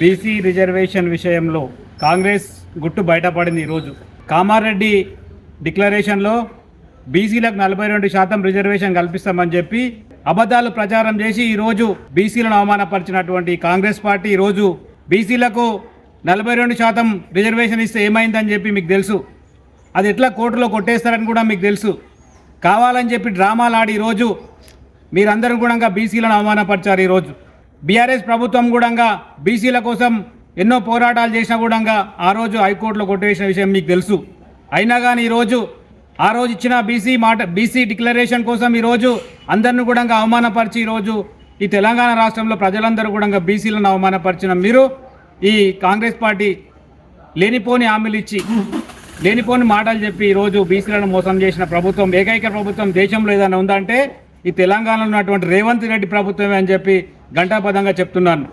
BC reservation విషయంలో కాంగ్రెస్ గుట్టు బయటపడింది ఈరోజు. కామారెడ్డి డిక్లరేషన్లో బీసీలకు నలభై రెండు శాతం రిజర్వేషన్ కల్పిస్తామని చెప్పి అబద్ధాలు ప్రచారం చేసి ఈరోజు బీసీలను అవమానపరిచినటువంటి కాంగ్రెస్ పార్టీ ఈరోజు బీసీలకు నలభై రెండు శాతం రిజర్వేషన్ ఇస్తే ఏమైందని చెప్పి మీకు తెలుసు. అది ఎట్లా కోర్టులో కొట్టేస్తారని కూడా మీకు తెలుసు. కావాలని చెప్పి డ్రామాలు ఆడి ఈరోజు మీరందరూ కూడా బీసీలను అవమానపరిచారు ఈరోజు. బీఆర్ఎస్ ప్రభుత్వం కూడా బీసీల కోసం ఎన్నో పోరాటాలు చేసినా కూడా ఆ రోజు హైకోర్టులో కొట్టేసిన విషయం మీకు తెలుసు. అయినా కానీ ఈరోజు ఆ రోజు ఇచ్చిన బీసీ మాట బీసీ డిక్లరేషన్ కోసం ఈరోజు అందరిని కూడా అవమానపరిచి ఈరోజు ఈ తెలంగాణ రాష్ట్రంలో ప్రజలందరూ కూడా బీసీలను అవమానపరిచిన మీరు ఈ కాంగ్రెస్ పార్టీ లేనిపోని హామీలు ఇచ్చి లేనిపోని మాటలు చెప్పి ఈరోజు బీసీలను మోసం చేసిన ప్రభుత్వం ఏకైక ప్రభుత్వం దేశంలో ఏదైనా ఉందంటే ఈ తెలంగాణలో ఉన్నటువంటి రేవంత్ రెడ్డి ప్రభుత్వమే అని చెప్పి ఘంటాపదంగా చెప్తున్నాను.